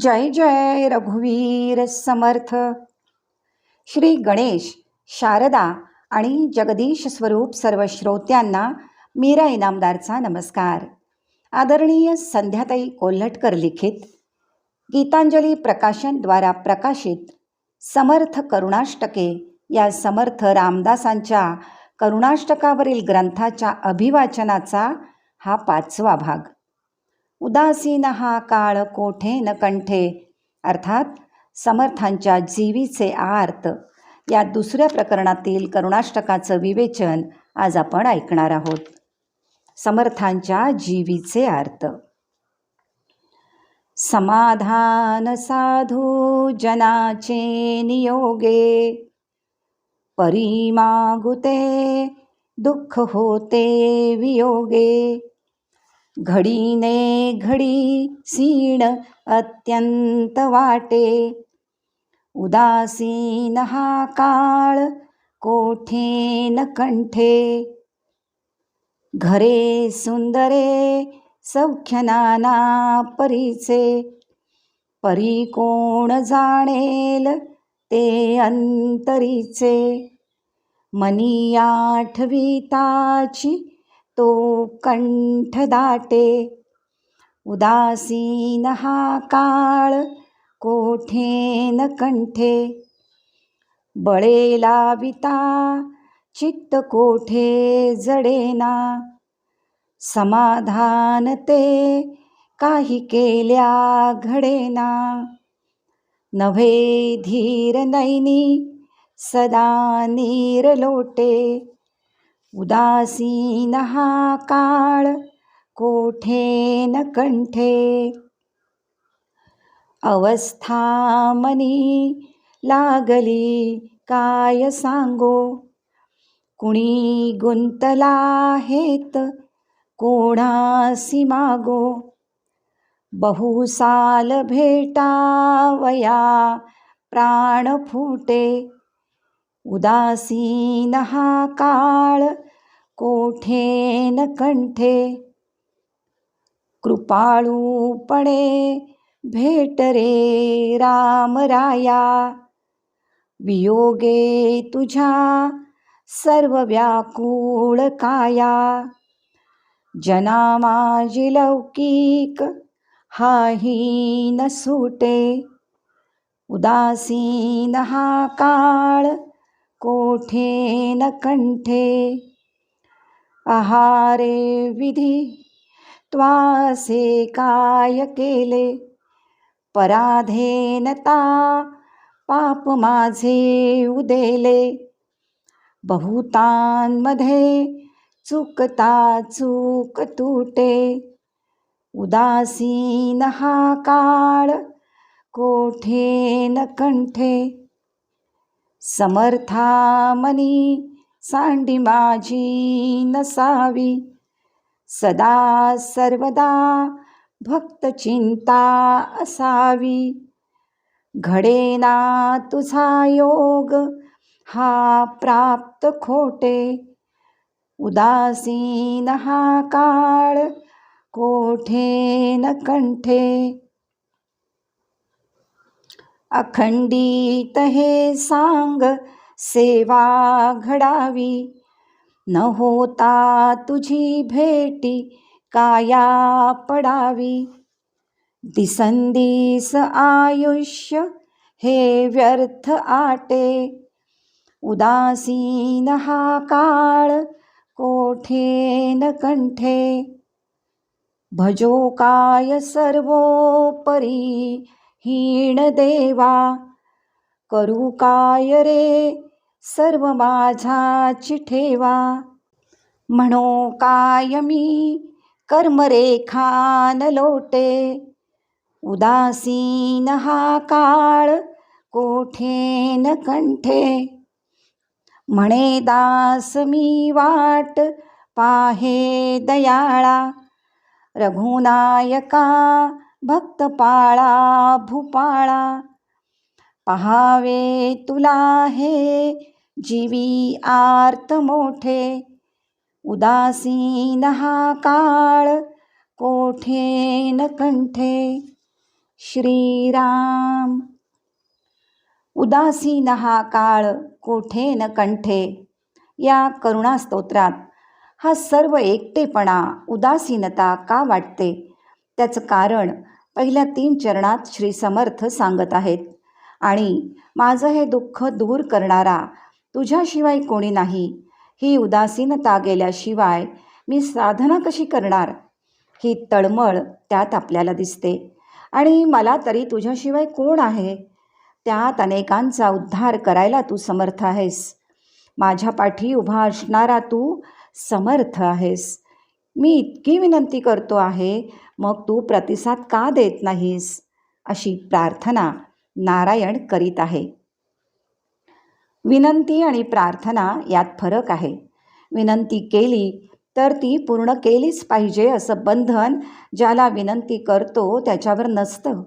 जय जय रघुवीर समर्थ. श्री गणेश शारदा आणि जगदीश स्वरूप सर्व श्रोत्यांना मीरा इनामदारचा नमस्कार. आदरणीय संध्याताई कोल्हटकर लिखित गीतांजली प्रकाशनद्वारा प्रकाशित समर्थ करुणाष्टके या समर्थ रामदासांच्या करुणाष्टकावरील ग्रंथाच्या अभिवाचनाचा हा पाचवा भाग. उदासीन हा काळ कोठे न कंठे? अर्थात समर्थांच्या जीवीचे आर्त. या दुसऱ्या प्रकरणातील करुणाष्टकाचं विवेचन आज आपण ऐकणार आहोत. समर्थांच्या जीवीचे आर्त. समाधान साधू जनाचे नियोगे. परिमागुते दुःख होते वियोगे. घडीने घडी सीण अत्यंत वाटे. उदासीन हा काळ कोठे न कंठे? घरे सुंदरे सौख्य नाना परीचे. परी कोण जाणेल ते अंतरीचे. मनी आठविताची तो कंठ दाटे उदासीन हा काळ कोठे न कंठे? बळे लाविता चित्त कोठे जडेना? समाधान ते काही केल्या घडेना? नव्हे धीर नैनी सदा नीर लोटे उदासीन हा काळ कोठे न कंठे? अवस्था मनी लागली काय सांगो? कुणी गुंतला हेत कोणासी मागो? बहुसाल भेटावया प्राण फुटे उदासीन हा काळ कोठे न कंठे? कृपाळूपणे भेट रे रामराया वियोगे तुझ्या सर्व व्याकुळ काया. जना माझी लौकिक हाही न सुटे. उदासीन हा काळ कोठे न कंठे? आहारे विधी त्वासे काय केले? पराधेनता पाप माझे उदेले. बहुतांमध्ये चुकता चूक तुटे. उदासीन हा काळ कोठे न कंठे? समर्थामनी सांडी माझी नसावी. सदा सर्वदा भक्त चिंता असावी. घडेना तुझा योग हा प्राप्त खोटे. उदासीन हा काळ कोठे न कंठे. अखंडित हे सांग सेवा घडावी. न होता तुझी भेटी काया पडावी. दिसंदिस आयुष्य हे व्यर्थ आटे. उदासीन हा काळ कोठे न कंठे. भजो काय सर्वोपरी हीण देवा करू काय रे सर्व माझा ठेवा म्हणो काय मी कर्मरेखान लोटे उदासीन हा काळ कोठे न कंठे? म्हणे दास मी वाट पाहे दयाळा रघुनायका भक्त पाळा भूपाळा. पहावे तुला हे जीवी आर्त मोठे. उदासीन हा काळ कोठे न कंठे. श्रीराम. उदासीन हा काळ कोठे न कंठे. या करुणा स्तोत्रात हा सर्व एकटेपणा उदासीनता का वाटते? त्याचं कारण पहिल्या तीन चरणात श्री समर्थ सांगत आहेत. आणि माझं हे दुःख दूर करणारा तुझ्याशिवाय कोणी नाही. ही उदासीनता गेल्याशिवाय मी साधना कशी करणार? ही तळमळ त्यात आपल्याला दिसते. आणि मला तरी तुझ्याशिवाय कोण आहे? त्यात अनेकांचा उद्धार करायला तू समर्थ आहेस. माझ्या पाठी उभा असणारा तू समर्थ आहेस. मी इतकी विनंती करतो आहे मग तू प्रतिसाद का देत नाहीस? अशी प्रार्थना नारायण करीत आहे. विनंती आणि प्रार्थना यात फरक आहे. विनंती केली तर ती पूर्ण केलीच पाहिजे असं बंधन ज्याला विनंती करतो त्याच्यावर नसतं.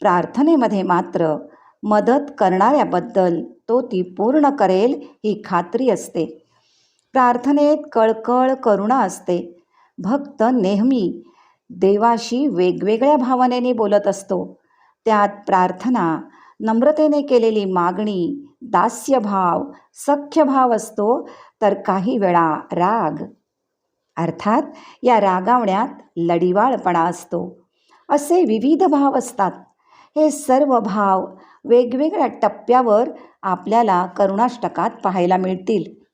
प्रार्थनेमध्ये मात्र मदत करणाऱ्याबद्दल तो ती पूर्ण करेल ही खात्री असते. प्रार्थनेत कळकळ करुणा असते. भक्त नेहमी देवाशी वेगवेगळ्या भावनेने बोलत असतो. त्यात प्रार्थना नम्रतेने केलेली मागणी दास्यभाव सख्यभाव असतो तर काही वेळा राग. अर्थात या रागावण्यात लढिवाळपणा असतो. असे विविध भाव असतात. हे सर्व भाव वेगवेगळ्या टप्प्यावर आपल्याला करुणाष्टकात पाहायला मिळतील.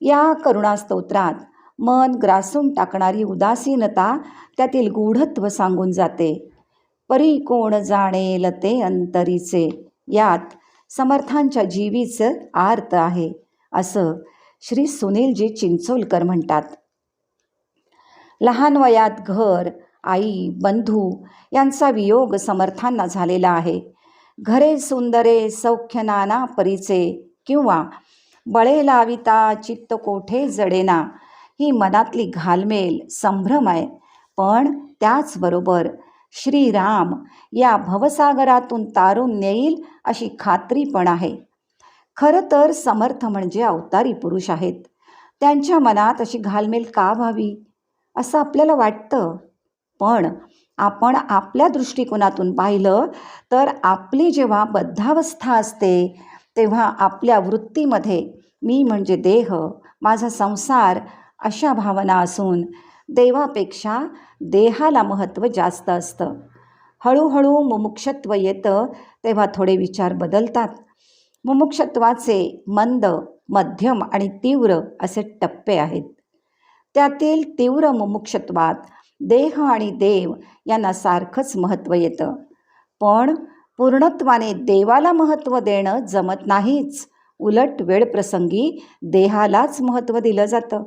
या करुणास्तोत्रात मन ग्रासून टाकणारी उदासीनता त्यातील गूढत्व सांगून जाते. परी कोण जाणेल ते अंतरीचे? यात समर्थांच्या जीवीचं आर्त आहे असं श्री सुनीलजी चिंचोलकर म्हणतात. लहान वयात घर आई बंधू यांचा वियोग समर्थांना झालेला आहे. घरे सुंदरे सौख्य नाना परीचे किंवा बळे लाविता चित्त कोठे जडेना? ही मनातली घालमेल संभ्रम आहे. पण त्याचबरोबर श्रीराम या भवसागरातून तारून नेईल अशी खात्री पण आहे. खरं तर समर्थ म्हणजे अवतारी पुरुष आहेत. त्यांच्या मनात अशी घालमेल का व्हावी? असं आपल्याला वाटतं. पण आपण आपल्या दृष्टिकोनातून पाहिलं तर आपली जेव्हा बद्धावस्था असते तेव्हा आपल्या वृत्तीमध्ये मी म्हणजे देह माझा संसार अशा भावना असून देवापेक्षा देहाला महत्त्व जास्त असतं. हळूहळू मुमुक्षत्व येतं तेव्हा थोडे विचार बदलतात. मुमुक्षत्वाचे मंद मध्यम आणि तीव्र असे टप्पे आहेत. त्यातील तीव्र मुमुक्षत्वात देह आणि देव यांना सारखंच महत्त्व येतं. पण पूर्णत्वाने देवाला महत्त्व देणं जमत नाहीच. उलट वेळ प्रसंगी देहालाच महत्त्व दिलं जातं.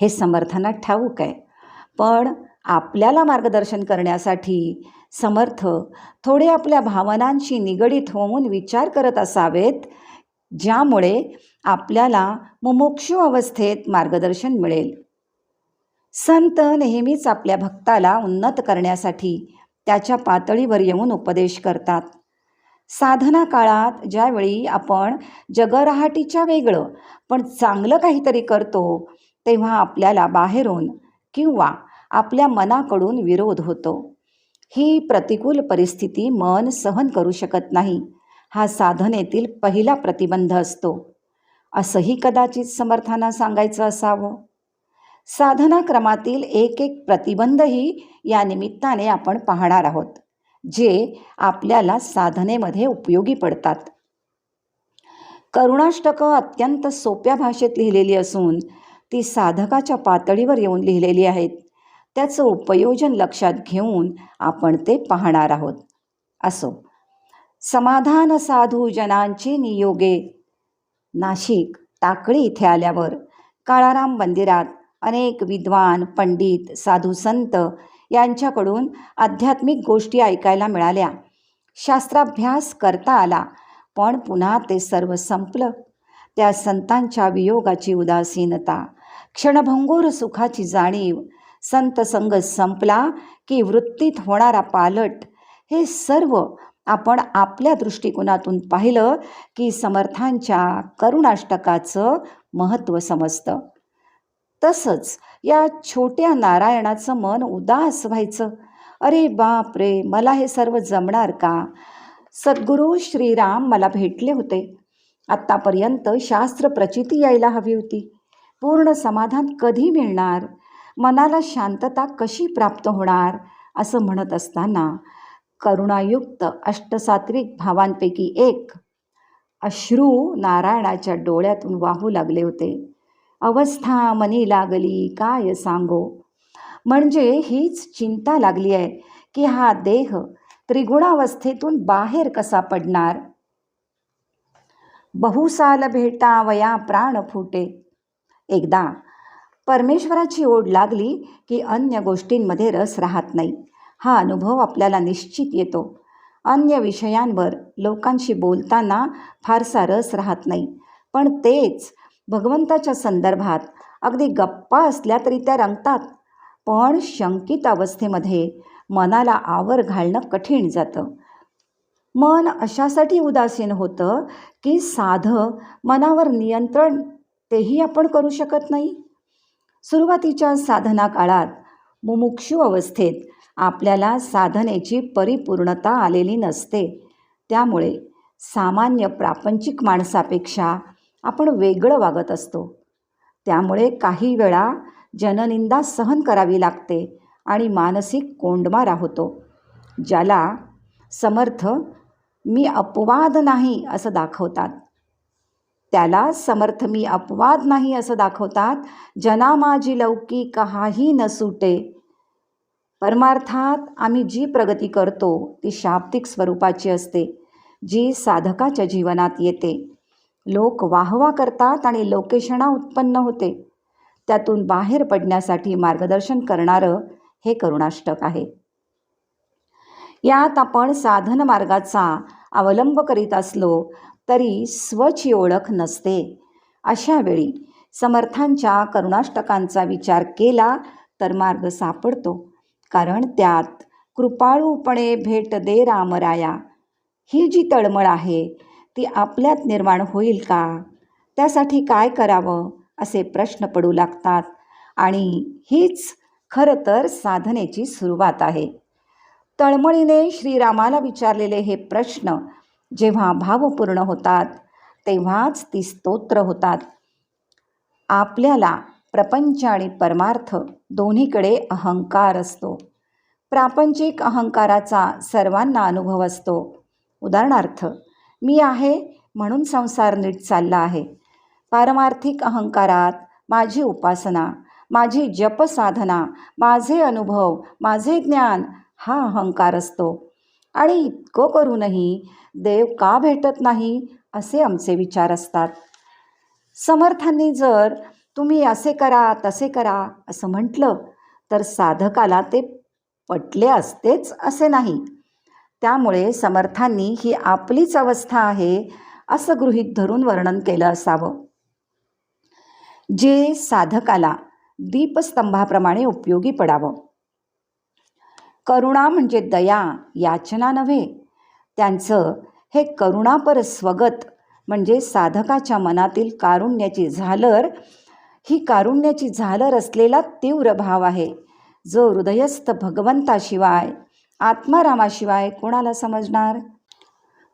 हे समर्थांना ठाऊक आहे. पण आपल्याला मार्गदर्शन करण्यासाठी समर्थ थोडे आपल्या भावनांशी निगडीत होऊन विचार करत असावेत ज्यामुळे आपल्याला मुमुक्षु अवस्थेत मार्गदर्शन मिळेल. संत नेहमीच आपल्या भक्ताला उन्नत करण्यासाठी त्याच्या पातळीवर येऊन उपदेश करतात. साधना काळात ज्यावेळी आपण जगरहाटीच्या वेगळं पण चांगलं काहीतरी करतो तेव्हा आपल्याला बाहेरून किंवा आपल्या मनाकडून विरोध होतो. ही प्रतिकूल परिस्थिती मन सहन करू शकत नाही. हा साधनेतील पहिला प्रतिबंध असतो. असंही कदाचित समर्थांना सांगायचं असावं. साधनाक्रमातील एक एक प्रतिबंधही या निमित्ताने आपण पाहणार आहोत जे आपल्याला साधनेमध्ये उपयोगी पडतात. करुणाष्टकं अत्यंत सोप्या भाषेत लिहिलेली असून ती साधकाच्या पातळीवर येऊन लिहिलेली आहेत. त्याचं उपयोजन लक्षात घेऊन आपण ते पाहणार आहोत. असो. समाधान साधू जनांचे नियोगे. नाशिक टाकळी इथे आल्यावर काळाराम मंदिरात अनेक विद्वान पंडित साधू संत यांच्याकडून आध्यात्मिक गोष्टी ऐकायला मिळाल्या. शास्त्राभ्यास करता आला पण पुन्हा ते सर्व संपलं. त्या संतांच्या वियोगाची उदासीनता क्षणभंगूर सुखाची जाणीव. संतसंग संपला की वृत्तीत होणारा पालट. हे सर्व आपण आपल्या दृष्टिकोनातून पाहिलं की समर्थांच्या करुणाष्टकाचं महत्त्व समजतं. तसंच या छोट्या नारायणाचं मन उदास व्हायचं. अरे बाप रे मला हे सर्व जमणार का? सद्गुरू श्रीराम मला भेटले होते. आत्तापर्यंत शास्त्र प्रचिती यायला हवी होती. पूर्ण समाधान कधी मिळणार? मनाला शांतता कशी प्राप्त होणार? असं म्हणत असताना करुणायुक्त अष्टसात्विक भावांपैकी एक अश्रू नारायणाच्या डोळ्यातून वाहू लागले होते. अवस्था मनी लागली काय सांगो? म्हणजे हीच चिंता लागली आहे की हा देह त्रिगुणावस्थेतून बाहेर कसा पडणार? बहुसाल भेटावया प्राण फुटे. एकदा. परमेश्वराची ओढ लागली की अन्य गोष्टींमध्ये रस राहत नाही. हा अनुभव आपल्याला निश्चित येतो. अन्य विषयांवर लोकांशी बोलताना फारसा रस राहत नाही. पण तेच भगवंताच्या संदर्भात अगदी गप्पा असल्या तरी त्या रंगतात. पण शंकित अवस्थेमध्ये मनाला आवर घालणं कठीण जातं. मन अशासाठी उदासीन होतं की साधं मनावर नियंत्रण तेही आपण करू शकत नाही? सुरुवातीच्या साधना काळात मुमुक्षू अवस्थेत आपल्याला साधनेची परिपूर्णता आलेली नसते. त्यामुळे सामान्य प्रापंचिक माणसापेक्षा आपण वेगळं वागत असतो. त्यामुळे काही वेळा जननिंदा सहन करावी लागते आणि मानसिक कोंडमारा होतो ज्याला समर्थ मी अपवाद नाही असं दाखवतात. त्याला समर्थ मी अपवाद नाही असं दाखवतात. जना माझी लौकी काही न सुटे. परमार्थात आम्ही जी प्रगती करतो ती शाब्दिक स्वरूपाची असते जी साधकाच्या जीवनात येते. लोक वाहवा करतात आणि लोकेशणा उत्पन्न होते. त्यातून बाहेर पडण्यासाठी मार्गदर्शन करणारं हे करुणाष्टक आहे. यात आपण साधन मार्गाचा अवलंब करीत असलो तरी स्वची ओळख नसते. अशा वेळी समर्थांच्या करुणाष्टकांचा विचार केला तर मार्ग सापडतो. कारण त्यात कृपाळूपणे भेट दे रामराया. ही जी तळमळ आहे ती आपल्यात निर्माण होईल का? त्यासाठी काय करावं? असे प्रश्न पडू लागतात. आणि हीच खरं तर साधनेची सुरुवात आहे. तळमळीने श्रीरामाला विचारलेले हे प्रश्न जेव्हा भावपूर्ण होतात तेव्हाच ती स्तोत्र होतात. आपल्याला प्रपंच आणि परमार्थ दोन्हीकडे अहंकार असतो. प्रापंचिक अहंकाराचा सर्वांना अनुभव असतो. उदाहरणार्थ मी आहे म्हणून संसार नीट चालला आहे. पारमार्थिक अहंकारात माझी उपासना माझी जपसाधना माझे अनुभव माझे ज्ञान हा अहंकार असतो. आणि इतकं करूनही देव का भेटत नाही असे आमचे विचार असतात. समर्थांनी जर तुम्ही असे करा तसे करा असं म्हटलं तर साधकाला ते पटले असतेच असे नाही. त्यामुळे समर्थांनी ही आपलीच अवस्था आहे असं गृहीत धरून वर्णन केलं असावं. जे साधकाला दीपस्तंभाप्रमाणे उपयोगी पडावं. करुणा म्हणजे दया याचना नव्हे. त्यांचं हे करुणापर स्वगत म्हणजे साधकाच्या मनातील कारुण्याची झालर ही कारुण्याची झालर असलेला तीव्र भाव आहे जो हृदयस्थ भगवंताशिवाय आत्मारामाशिवाय कोणाला समजणार?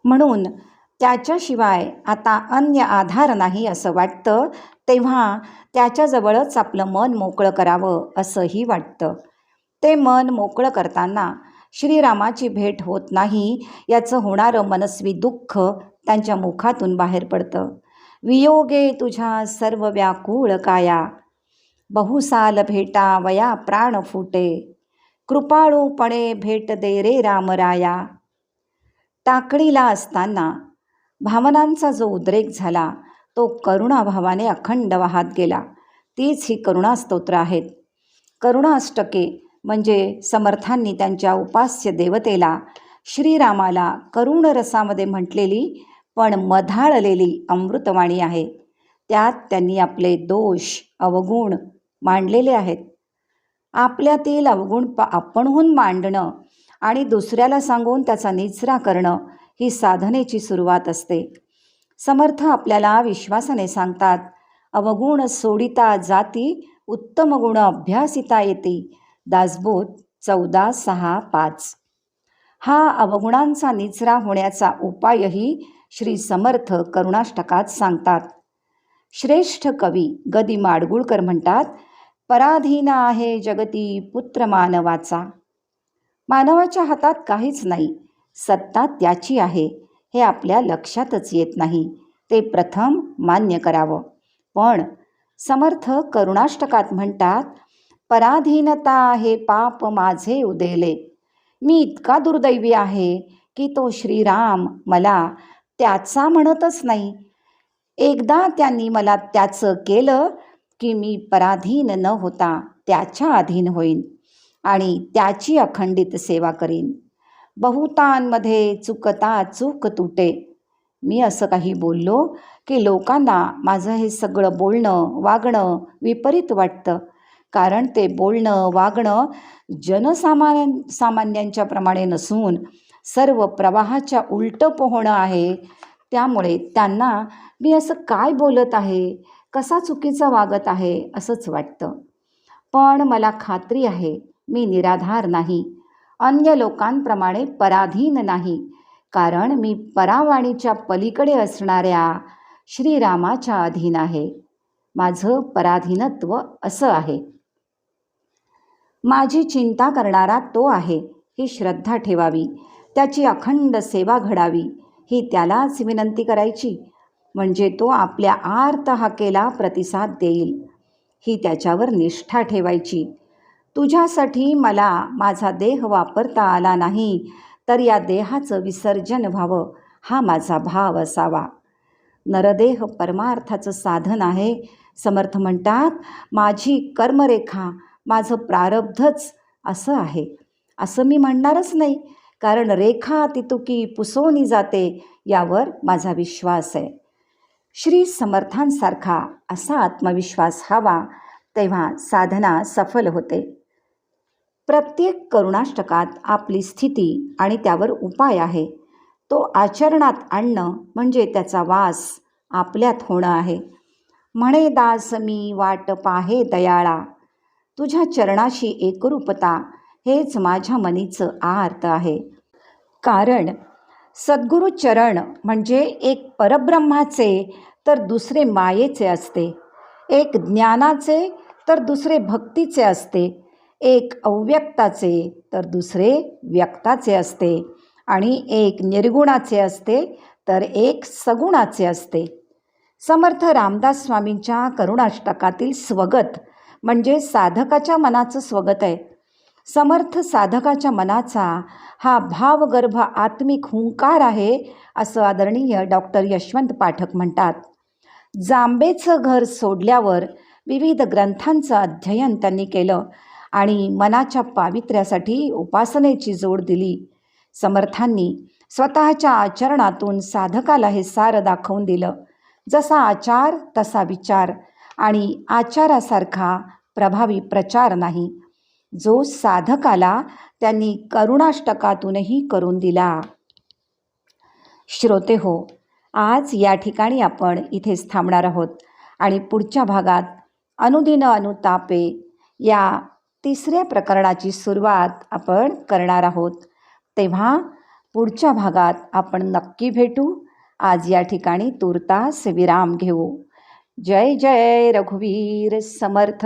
म्हणून त्याच्याशिवाय आता अन्य आधार नाही असं वाटतं तेव्हा त्याच्याजवळच आपलं मन मोकळं करावं असंही वाटतं. ते मन मोकळं करताना श्रीरामाची भेट होत नाही याचं होणारं मनस्वी दुःख त्यांच्या मुखातून बाहेर पडतं. वियोगे तुझ्या सर्व व्याकुळ काया. बहुसाल भेटा वया प्राण फुटे. कृपाळूपणे भेट दे रे रामराया. टाकडीला असताना भावनांचा जो उद्रेक झाला तो करुणाभावाने अखंड वाहात गेला. तीच ही करुणास्तोत्र आहेत. करुणाष्टके म्हणजे समर्थांनी त्यांच्या उपास्य देवतेला श्रीरामाला करुण रसामध्ये म्हटलेली पण मधाळलेली अमृतवाणी आहे. त्यात त्यांनी आपले दोष अवगुण मांडलेले आहेत. आपल्यातील अवगुण प आपणहून मांडणं आणि दुसऱ्याला सांगून त्याचा निचरा करणं ही साधनेची सुरुवात असते. समर्थ आपल्याला विश्वासाने सांगतात अवगुण सोडिता जाती उत्तम गुण अभ्यासिता येते. दासबोध चौदा सहा पाच. हा अवगुणांचा निचरा होण्याचा उपायही श्री समर्थ करुणाष्टकात सांगतात. श्रेष्ठ कवी गदी माडगुळकर म्हणतात पराधीन आहे जगती पुत्र मानवाचा. मानवाच्या हातात काहीच नाही सत्ता त्याची आहे हे आपल्या लक्षातच येत नाही ते प्रथम मान्य करावं. पण समर्थ करुणाष्टकात म्हणतात पराधीनता आहे पाप माझे उदेले. मी इतका दुर्दैवी आहे की तो श्रीराम मला त्याचा म्हणतच नाही. एकदा त्यांनी मला त्याचं केलं की मी पराधीन न होता त्याच्या अधीन होईन आणि त्याची अखंडित सेवा करीन. बहुतांमध्ये चुकता चूक तुटे. मी असं काही बोललो की लोकांना माझं हे सगळं बोलणं वागणं विपरीत वाटतं. कारण ते बोलणं वागणं जनसामान सामान्यांच्या प्रमाणे नसून सर्व प्रवाहाच्या उलटं पोहणं आहे. त्यामुळे त्यांना मी असं काय बोलत आहे? कसा चुकीचा वागत आहे? असंच वाटतं. पण मला खात्री आहे मी निराधार नाही. अन्य लोकांप्रमाणे पराधीन नाही. कारण मी परावाणीच्या पलीकडे असणाऱ्या श्रीरामाच्या अधीन आहे. माझं पराधीनत्व असं आहे. माझी चिंता करणारा तो आहे. ही श्रद्धा ठेवावी. त्याची अखंड सेवा घडावी. ही त्यालाच विनंती करायची. म्हणजे तो आपल्या आर्त हाकेला प्रतिसाद देईल. ही त्याच्यावर निष्ठा ठेवायची. तुझ्यासाठी मला माझा देह वापरता आला नाही तर या देहाचं विसर्जन व्हावं हा माझा भाव असावा. नरदेह परमार्थाचं साधन आहे. समर्थ म्हणतात माझी कर्मरेखा माझं प्रारब्धच असं आहे. असं मी म्हणणारच नाही. कारण रेखा तितुकी पुसवणी जाते यावर माझा विश्वास आहे. श्री समर्थांसारखा असा आत्मविश्वास हवा तेव्हा साधना सफल होते. प्रत्येक करुणाष्टकात आपली स्थिती आणि त्यावर उपाय आहे. तो आचरणात आणणं म्हणजे त्याचा वास आपल्यात होणं आहे. म्हणे दास मी वाट पाहे दयाळा तुझ्या चरणाशी एकरूपता हेच माझ्या मनीचं आर्त आहे. कारण सद्गुरू चरण म्हणजे एक परब्रह्माचे तर दुसरे मायेचे असते. एक ज्ञानाचे तर दुसरे भक्तीचे असते. एक अव्यक्ताचे तर दुसरे व्यक्ताचे असते. आणि एक निर्गुणाचे असते तर एक सगुणाचे असते. समर्थ रामदास स्वामींच्या करुणाष्टकातील स्वगत म्हणजे साधकाच्या मनाचं स्वगत आहे. समर्थ साधकाच्या मनाचा हा भावगर्भ आत्मिक हुंकार आहे असं आदरणीय डॉक्टर यशवंत पाठक म्हणतात. जांबेचं घर सोडल्यावर विविध ग्रंथांचं अध्ययन त्यांनी केलं आणि मनाच्या पावित्र्यासाठी उपासनेची जोड दिली. समर्थांनी स्वतःच्या आचरणातून साधकाला हे सार दाखवून दिलं. जसा आचार तसा विचार आणि आचारासारखा प्रभावी प्रचार नाही. जो साधकाला त्यांनी करुणाष्टकातूनही करून दिला. श्रोते हो आज या ठिकाणी आपण इथेच थांबणार आहोत आणि पुढच्या भागात अनुदिन अनुतापे या तिसऱ्या प्रकरणाची सुरुवात आपण करणार आहोत. तेव्हा पुढच्या भागात आपण नक्की भेटू. आज या ठिकाणी तुर्तास विराम घेऊ. जय जय रघुवीर समर्थ।